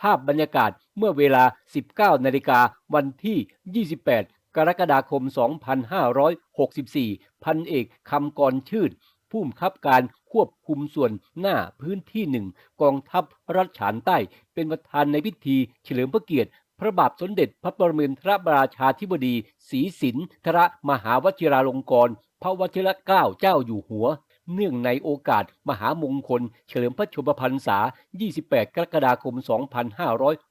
ภาพบรรยากาศเมื่อเวลา 19 นาฬิกาวันที่ 28 กรกฎาคม 2564 พันเอกคำกรชื่นผู้บังคับการควบคุมส่วนหน้าพื้นที่หนึ่งกองทัพรัฐฉานใต้ เป็นประธานในพิธีเฉลิมพระเกียรติ พระบาทสมเด็จพระปรมินทรราชาธิบดีศรีสินทรมหาวชิราลงกรณ์พระวชิรเกล้าเจ้าอยู่หัว เนื่องในโอกาสมหามงคล เฉลิมพระชนมพรรษา 28 กรกฎาคม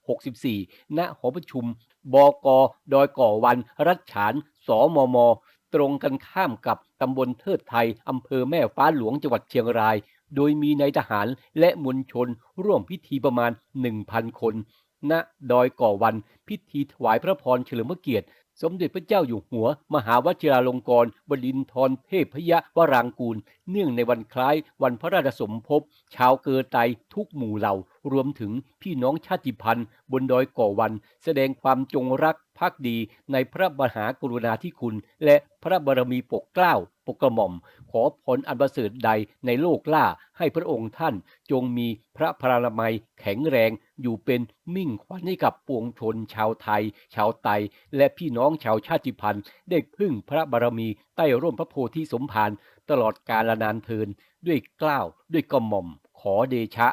2564 ณ หอประชุม บก ดอยก่อวัน รัชฉาน สมม ตรงกันข้ามกับตำบลเทิดไทย อำเภอแม่ฟ้าหลวง จังหวัดเชียงราย โดยมีนายทหารและมวลชน ร่วมพิธีประมาณ 1,000 คน ณ ดอยก่อวัน พิธีถวายพระพรเฉลิมพระเกียรติ สมเด็จพระเจ้าอยู่หัว มหาวชิราลงกรณ์บดินทรเทพยวรางกูล เนื่องในวันคล้ายวันพระราชสมภพ ชาวเกอไตทุกหมู่เหล่า รวมถึงพี่น้องชาติพันธุ์ บนดอยก่อวัน แสดงความจงรักภักดีในพระมหากรุณาธิคุณ และพระบารมีปกเกล้าปกกระหม่อม ขอพรอันประเสริฐใดในโลกล่าให้พระองค์ท่านจงมีพระพรานามัยแข็งแรง อยู่เป็นมิ่งขวัญให้กับปวงชนชาวไทย ชาวไตและพี่น้ององชาวชาติพันธุ์ได้พึ่งพระบารมีใต้ร่มพระโพธิสมภารตลอดกาลนานเทินด้วยกล้าวด้วยกระหม่อมขอเดชะ